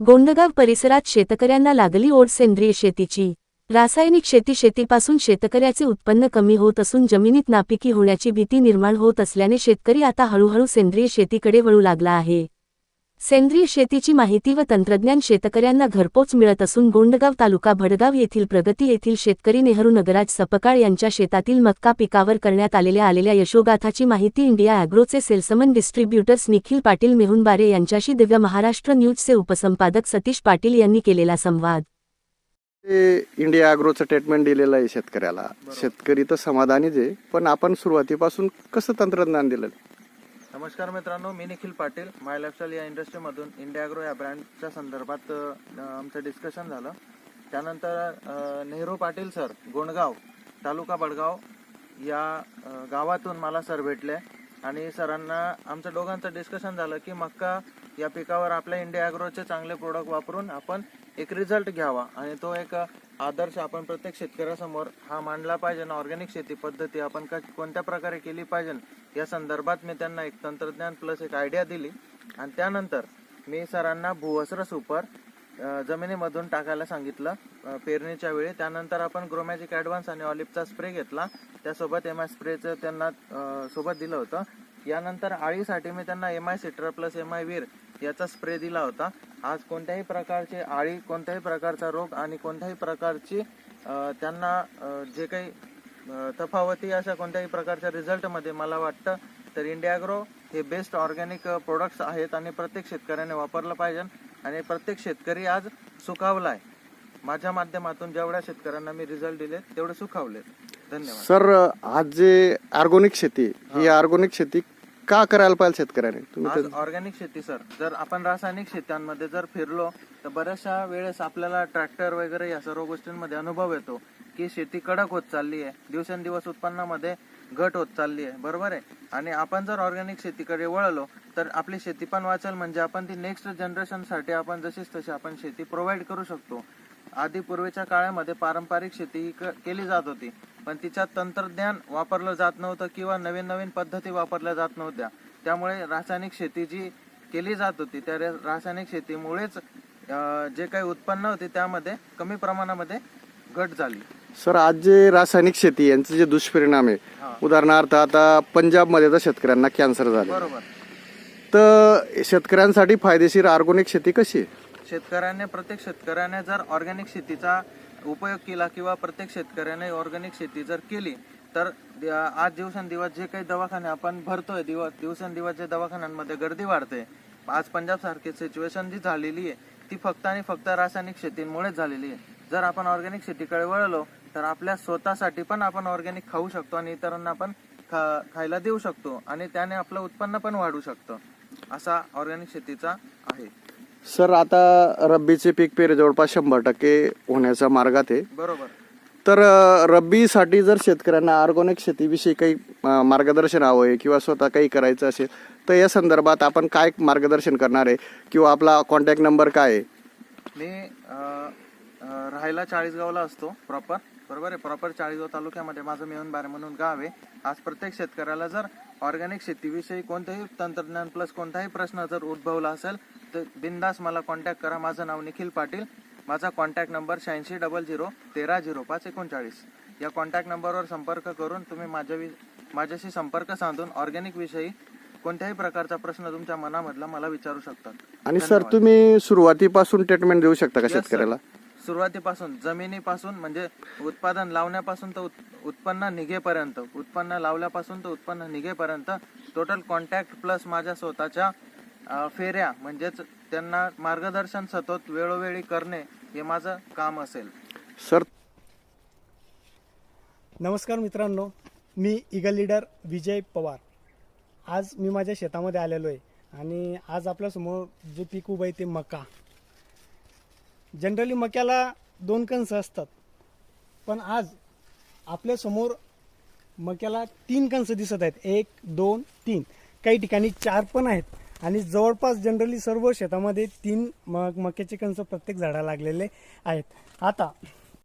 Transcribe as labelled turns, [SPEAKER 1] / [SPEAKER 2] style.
[SPEAKER 1] गोंडगाव परिसरात शेतकऱ्यांना लागली ओढ सेंद्रिय शेतीची. रासायनिक शेती शेतीपासून शेतकऱ्याचे उत्पन्न कमी होत असून जमिनीत नापिकी होण्याची भीती निर्माण होत असल्याने शेतकरी आता हळूहळू सेंद्रिय शेतीकडे वळू लागला आहे. सेंद्रिय शेतीची माहिती व तंत्रज्ञान शेतकऱ्यांना घरपोच मिळत असून गोंडगाव तालुका भडगाव येथील प्रगती येथील शेतकरी नेहरू नगराज सपकाळ यांच्या शेतातील मक्का पिकावर करण्यात आलेल्या आलेल्या यशोगाथाची माहिती इंडिया अॅग्रोचे सेल्समन डिस्ट्रीब्युटर्स निखिल पाटील मेहुनबारे यांच्याशी दिव्य महाराष्ट्र न्यूजचे उपसंपादक सतीश पाटील यांनी केलेला संवाद.
[SPEAKER 2] इंडिया अॅग्रोचं ट्रीटमेंट दिलेलं आहे शेतकऱ्याला. शेतकरी तर समाधानीच आहे पण आपण सुरुवातीपासून कसं तंत्रज्ञान दिलं
[SPEAKER 3] नमस्कार मित्रांनो मी निखिल पाटील माय लाईफस्टाईल या इंडस्ट्रीमधून इंडियाग्रो या ब्रँडच्या संदर्भात आमचं डिस्कशन झालं. त्यानंतर नेहरू पाटील सर गोंडगाव तालुका बडगाव या गावातून मला सर भेटले. आणि सरांना आमचं दोघांचं डिस्कशन झालं की मक्का या पिकावर आपल्या इंडिया ॲग्रोचे चांगले प्रोडक्ट वापरून आपण एक रिझल्ट घ्यावा. आणि तो एक आदर्श आपण प्रत्येक शेतकऱ्यासमोर हा मांडला पाहिजे ऑर्गॅनिक शेती पद्धती आपण कोणत्या प्रकारे केली पाहिजे या संदर्भात मी त्यांना एक तंत्रज्ञान प्लस एक आयडिया दिली. आणि त्यानंतर मी सरांना भूवस्त्र सुपर जमिनीमधून टाकायला सांगितलं पेरणीच्या वेळी. त्यानंतर आपण ग्रोमॅजिक ॲडव्हान्स आणि ऑलिपचा स्प्रे घेतला. त्यासोबत एम आय स्प्रेचं त्यांना सोबत दिलं होतं. यानंतर आळीसाठी मी त्यांना M I Citra plus M I Veer याचा स्प्रे दिला होता. आज कोणत्याही प्रकारची आळी कोणत्याही प्रकारचा रोग आणि कोणत्याही प्रकारची त्यांना जे काही तफावती अशा कोणत्याही प्रकारच्या रिझल्टमध्ये मला वाटतं तर इंडियाग्रो हे बेस्ट ऑर्गॅनिक प्रोडक्ट्स आहेत आणि प्रत्येक शेतकऱ्याने वापरलं पाहिजे. आणि प्रत्येक शेतकरी आज सुखावलाय. माझ्या माध्यमातून जेवढ्या शेतकऱ्यांना मी रिझल्ट दिले तेवढे सुखावले धन्यवाद.
[SPEAKER 2] सर आज जे ऑर्गोनिक शेती ही ऑर्गोनिक शेती का करायला पाहिजे शेतकऱ्याने? तुम्ही
[SPEAKER 3] आज
[SPEAKER 2] ते-
[SPEAKER 3] ऑर्गॅनिक शेती सर जर आपण रासायनिक शेत्यांमध्ये जर फिरलो तर बऱ्याचशा वेळेस आपल्याला ट्रॅक्टर वगैरे या सर्व गोष्टींमध्ये अनुभव येतो की शेती कडक होत चालली आहे. दिवसेंदिवस उत्पन्नामध्ये घट होत चालली आहे. बरोबर आहे? आणि आपण जर ऑर्गॅनिक शेतीकडे वळलो तर आपली शेती पण वाचेल. म्हणजे आपण ती नेक्स्ट जनरेशनसाठी आपण जशीच तशी आपण शेती प्रोव्हाइड करू शकतो. आधी पूर्वीच्या काळामध्ये पारंपरिक शेती ही केली जात होती. पण तिच्यात तंत्रज्ञान वापरलं जात नव्हतं किंवा नवीन नवीन पद्धती वापरल्या जात नव्हत्या. त्यामुळे रासायनिक शेती जी केली जात होती त्या रासायनिक शेतीमुळेच जे काही उत्पन्न होते त्यामध्ये कमी प्रमाणामध्ये घट झाली.
[SPEAKER 2] सर आज जे रासायनिक शेती यांचे जे दुष्परिणाम आहे. उदाहरणार्थ आता पंजाबमध्ये तर शेतकऱ्यांना कॅन्सर झाले
[SPEAKER 3] बरोबर.
[SPEAKER 2] तर शेतकऱ्यांसाठी फायदेशीर ऑर्गोनिक शेती कशी आहे?
[SPEAKER 3] शेतकऱ्याने प्रत्येक शेतकऱ्याने जर ऑर्गॅनिक शेतीचा उपयोग केला किंवा प्रत्येक शेतकऱ्याने ऑर्गॅनिक शेती जर केली तर आज दिवसेंदिवस जे काही दवाखाने आपण भरतोय दिवस दिवसेंदिवस जे दवाखान्यांमध्ये गर्दी वाढते आज पंजाब सारखी सिच्युएशन जी झालेली आहे ती फक्त आणि फक्त रासायनिक शेतीमुळेच झालेली आहे. जर आपण ऑर्गॅनिक शेतीकडे वळलो तर आपल्या स्वतःसाठी पण आपण ऑर्गॅनिक खाऊ शकतो आणि इतरांना पण खा खायला देऊ शकतो आणि त्याने आपलं उत्पन्न पण वाढू शकतं. असा ऑर्गॅनिक शेतीचा आहे.
[SPEAKER 2] सर आता रब्बीचे पीक पेरे जवळपास शंभर टक्के होण्याच्या मार्गात आहे.
[SPEAKER 3] बरोबर.
[SPEAKER 2] तर अ, रब्बीसाठी जर शेतकऱ्यांना ऑर्गॅनिक शेतीविषयी काही अ, मार्गदर्शन हवं आहे किंवा स्वतः काही करायचं असेल तर या संदर्भात आपण काय मार्गदर्शन करणार आहे किंवा आपला कॉन्टॅक्ट नंबर काय आहे?
[SPEAKER 3] मी अ, अ, राहायला चाळीसगावला असतो प्रॉपर बरोबर आहे? प्रॉपर चाळीसगाव तालुक्यामध्ये माझं मेहनबारे म्हणून गाव आहे. आज प्रत्येक शेतकऱ्याला जर ऑर्गॅनिक शेतीविषयी कोणतेही तंत्रज्ञान प्लस कोणताही प्रश्न जर उद्भवला असेल तर बिंदास मला कॉन्टॅक्ट करा. माझं नाव निखिल पाटील. माझा कॉन्टॅक्ट नंबर शहाऐंशी डबल झिरो तेरा झिरो पाच एकोणचाळीस. या कॉन्टॅक्ट नंबरवर संपर्क करून तुम्ही माझ्या वि- माझ्याशी संपर्क साधून ऑर्गॅनिक विषयी कोणत्याही प्रकारचा प्रश्न तुमच्या मनामधला मला विचारू शकतात.
[SPEAKER 2] आणि सर तुम्ही सुरुवातीपासून ट्रीटमेंट देऊ शकता का. शेतकऱ्याला?
[SPEAKER 3] सुरुवातीपासून जमिनीपासून म्हणजे उत्पादन लावण्यापासून तर उत- उत्पन्न निघेपर्यंत उत्पन्न लावल्यापासून तर उत्पन्न निघेपर्यंत टोटल कॉन्टॅक्ट प्लस माझ्या स्वतःच्या फेऱ्या म्हणजेच त्यांना मार्गदर्शन सतत वेळोवेळी करणे हे माझं काम असेल.
[SPEAKER 2] सर.
[SPEAKER 4] नमस्कार मित्रांनो मी इगल लीडर विजय पवार. आज मी माझ्या शेतामध्ये आलेलो आहे आणि आज आपल्यासमोर जे पीक उभं आहे ते मका. जनरली मक्याला दोन कणस असतात पण आज आपल्यासमोर मक्याला तीन कणस दिसत आहेत. एक दोन तीन. काही ठिकाणी चार पण आहेत. आणि जवळपास जनरली सर्व शेतामध्ये तीन मग मक्याचे कणस प्रत्येक झाडा लागलेले आहेत. आता